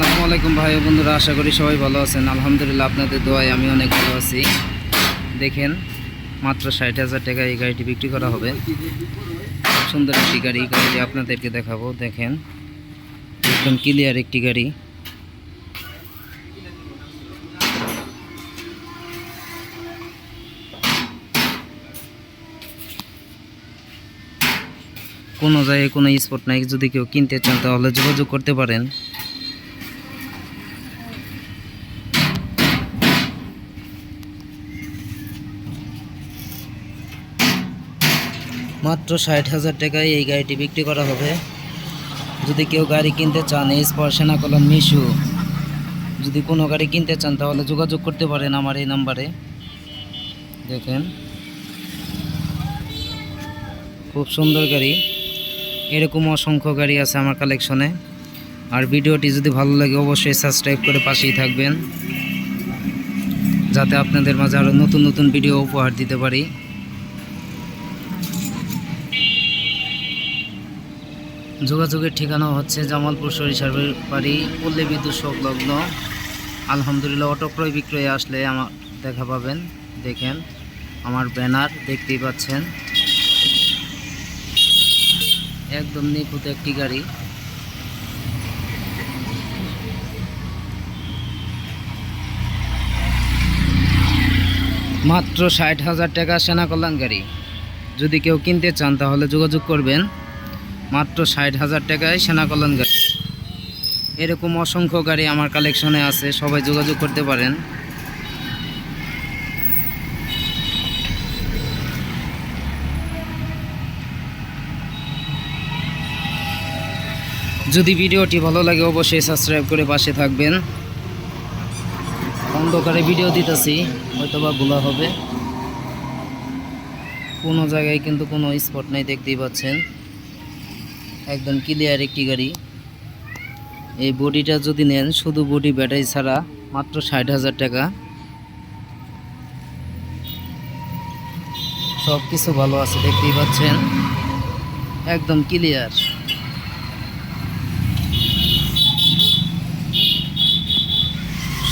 আসসালামু আলাইকুম ভাই বন্ধুরা, আশা করি সবাই ভালো আছেন। আলহামদুলিল্লাহ আপনাদের দোয়ায় আমি অনেক ভালো আছি। দেখেন, মাত্র ষাট হাজার টাকা এই গাড়িটি বিক্রি করা হবে। সুন্দর একটি গাড়ি গাড়িটি আপনাদেরকে দেখাবো। দেখেন, একদম ক্লিয়ার একটি গাড়ি। কোনো জায়গায় কোনো স্পট নাই। যদি কেউ কিনতে চান, তাহলে যোগাযোগ করতে পারেন। মাত্র ষাট হাজার টাকায় এই গাড়িটি বিক্রি করা হবে। যদি কেউ গাড়ি কিনতে চান এই স্পর্শনা কলম মিশু। যদি কোনো গাড়ি কিনতে চান, তাহলে যোগাযোগ করতে পারেন আমার এই নাম্বারে। দেখেন। খুব সুন্দর গাড়ি। এরকম অসংখ্য গাড়ি আছে আমার কালেকশনে আর ভিডিওটি যদি ভালো লাগে, অবশ্যই সাবস্ক্রাইব করে পাশেই থাকবেন। যাতে আপনাদের মাঝে আরও নতুন নতুন ভিডিও উপহার দিতে পারি। যোগাযোগের ঠিকানা হচ্ছে জামালপুর সরিষার বাড়ি, পল্লী বিদ্যুৎ সংলগ্ন। আলহামদুলিল্লাহ অটো ক্রয় বিক্রয়ে আসলে আমার দেখা পাবেন, দেখেন, আমার ব্যানার দেখতেই পাচ্ছেন। একদম নিখুঁত একটি গাড়ি। মাত্র ষাট হাজার টাকা সেনা কল্যাণ গাড়ি। যদি কেউ কিনতে চান, তাহলে যোগাযোগ করবেন। মাত্র ষাট হাজার টাকায় সেনা কল্যাণ গাড়ি। এরকম অসংখ্য গাড়ি আমার কালেকশনে আছে, সবাই যোগাযোগ করতে পারেন। যদি ভিডিওটি ভালো লাগে, অবশ্যই সাবস্ক্রাইব করে পাশে থাকবেন। অন্ধকারে ভিডিও দিতেছি হয়তো বা ভুলা হবে। কোনো জায়গায় কিন্তু কোনো স্পট নাই, দেখতেই পাচ্ছেন। একদম ক্লিয়ার একটি গাড়ি। এই বডিটা যদি নেন, শুধু বডি ব্যাটারি ছাড়া মাত্র ষাট হাজার টাকা। সব কিছু ভালো আছে, দেখতেই পাচ্ছেন। একদম ক্লিয়ার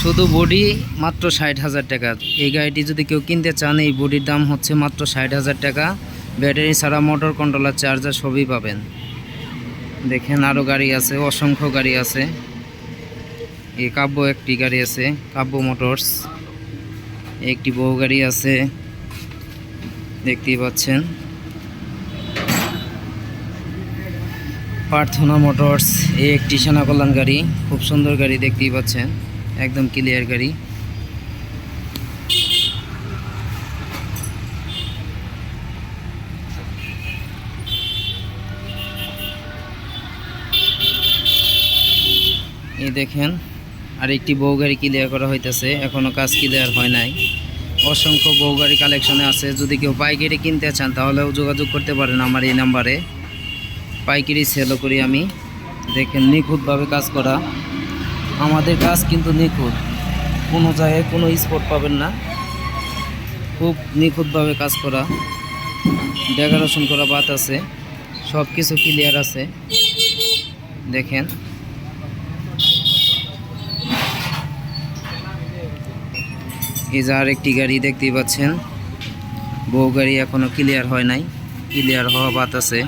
শুধু বডি মাত্র ষাট হাজার টাকা। এই গাড়িটি যদি কেউ কিনতে চান, এই বডির দাম হচ্ছে মাত্র ষাট হাজার টাকা। ব্যাটারি ছাড়া মোটর কন্ট্রোলার চার্জার সবই পাবেন। দেখেন আরও গাড়ি আছে, অসংখ্য গাড়ি আছে। এই কাব্য একটি গাড়ি আছে, কাব্য মোটরস। একটি বউ গাড়ি আছে, দেখতেই পাচ্ছেন। প্রার্থনা মোটরস এই একটি সেনা কল্যাণ গাড়ি, খুব সুন্দর গাড়ি দেখতেই পাচ্ছেন, একদম ক্লিয়ার গাড়ি। এই দেখেন আর একটি বউ গাড়ি ক্লিয়ার করা হইতেছে এখনও কাজ ক্লিয়ার হয় নাই। অসংখ্য বউ গাড়ি কালেকশনে আছে, যদি কেউ পাইকারি কিনতে চান, তাহলেও যোগাযোগ করতে পারেন আমার এই নাম্বারে পাইকারি সেলও করি আমি। দেখেন, নিখুঁতভাবে কাজ করা। আমাদের কাজ কিন্তু নিখুঁত। কোনো জায়গায় কোনো স্পট পাবেন না। খুব নিখুঁতভাবে কাজ করা। ডেকোরেশন করা বাত আছে। সব কিছু ক্লিয়ার আছে। দেখেন। এই যে আর একটি গাড়ি দেখতেই পাচ্ছেন। বউ গাড়ি এখনও ক্লিয়ার হয় নাই। ক্লিয়ার হওয়া বাত আছে।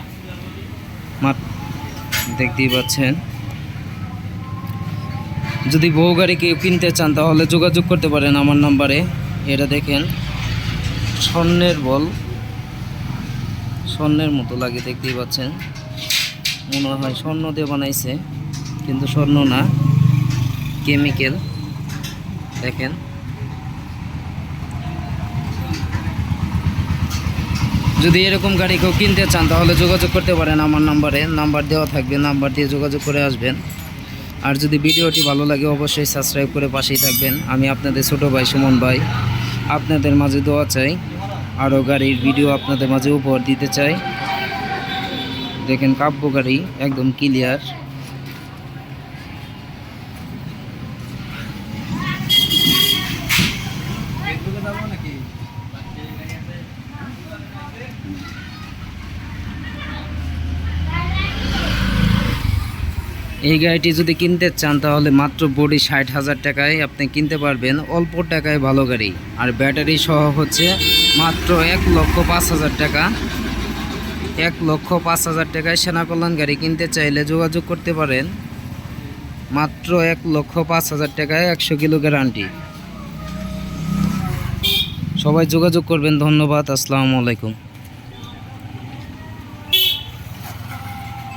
দেখতেই পাচ্ছেন। যদি বউ গাড়ি কেউ কিনতে চান, তাহলে যোগাযোগ করতে পারেন আমার নাম্বারে। এটা দেখেন, স্বর্ণের বল। স্বর্ণের মতো লাগে দেখতেই পাচ্ছেন। মনে হয় স্বর্ণ দিয়ে বানাইছে, কিন্তু স্বর্ণ না। কেমিক্যাল দেখেন। যদি এরকম গাড়ি কেউ কিনতে চান, তাহলে যোগাযোগ করতে পারেন। আমার নাম্বারে নাম্বার দেওয়া থাকবে, নাম্বার দিয়ে যোগাযোগ করে আসবেন। আর যদি ভিডিওটি ভালো লাগে, অবশ্যই সাবস্ক্রাইব করে পাশেই থাকবেন। আমি আপনাদের ছোট ভাই সুমন ভাই, আপনাদের মাঝে দেওয়া চাই। আরও গাড়ির ভিডিও আপনাদের মাঝে উপহার দিতে চাই। দেখেন কাব্য গাড়ি একদম ক্লিয়ার এই গাড়িটি যদি কিনতে চান, তাহলে মাত্র বডি ষাট হাজার টাকায় আপনি কিনতে পারবেন অল্প টাকায় ভালো গাড়ি। আর ব্যাটারি সহ হচ্ছে মাত্র এক লক্ষ পাঁচ হাজার টাকা। এক লক্ষ পাঁচ হাজার টাকায় সেনা কল্যাণ গাড়ি কিনতে চাইলে যোগাযোগ করতে পারেন। মাত্র এক লক্ষ পাঁচ হাজার টাকায় একশো কিলো গ্যারান্টি। সবাই যোগাযোগ করবেন, ধন্যবাদ, আসসালামু আলাইকুম।